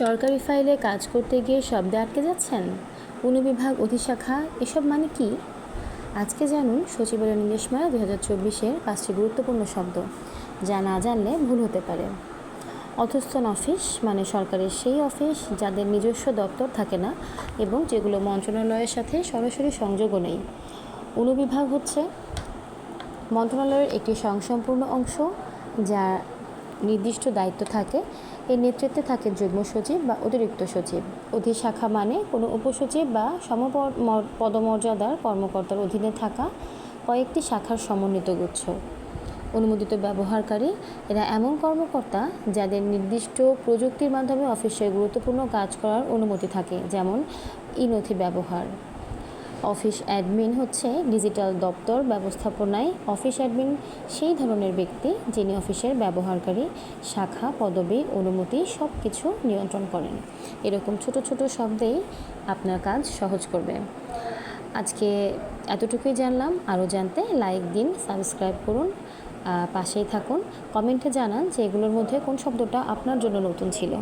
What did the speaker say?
সরকারি ফাইলে কাজ করতে গিয়ে শব্দে আটকে যাচ্ছেন? অনুবিভাগ অধিশাখা, এসব মানে কি? আজকে জানুন সচিবালয় নির্দেশমালা দু হাজার চব্বিশের পাঁচটি গুরুত্বপূর্ণ শব্দ। যা না জানলে ভুল হতে পারে। অধস্থন অফিস মানে সরকারের সেই অফিস যাদের নিজস্ব দপ্তর থাকে না এবং যেগুলো মন্ত্রণালয়ের সাথে সরাসরি সংযোগও নেই। অনুবিভাগ হচ্ছে মন্ত্রণালয়ের একটি সংসম্পূর্ণ অংশ যা নির্দিষ্ট দায়িত্ব থাকে, এর নেতৃত্বে থাকে যুগ্ম সচিব বা অতিরিক্ত সচিব। অধিশাখা মানে কোনো উপসচিব বা সমপদ পদমর্যাদার কর্মকর্তার অধীনে থাকা কয়েকটি শাখার সমন্বিত গুচ্ছ। অনুমোদিত ব্যবহারকারী, এরা এমন কর্মকর্তা যাদের নির্দিষ্ট প্রযুক্তির মাধ্যমে অফিসে গুরুত্বপূর্ণ কাজ করার অনুমতি থাকে, যেমন ই নথি ব্যবহার। অফিস অ্যাডমিন হচ্ছে ডিজিটাল দপ্তর ব্যবস্থাপনায় অফিস অ্যাডমিন, সেই ধরনের ব্যক্তি যিনি অফিসের ব্যবহারকারী, শাখা, পদবি, অনুমতি সব কিছু নিয়ন্ত্রণ করেন। এরকম ছোট ছোট শব্দেই আপনার কাজ সহজ করবে। আজকে এতটুকুই জানলাম। আরও জানতে লাইক দিন, সাবস্ক্রাইব করুন পাশেই থাকুন। কমেন্টে জানান যে এগুলোর মধ্যে কোন শব্দটা আপনার জন্য নতুন ছিল।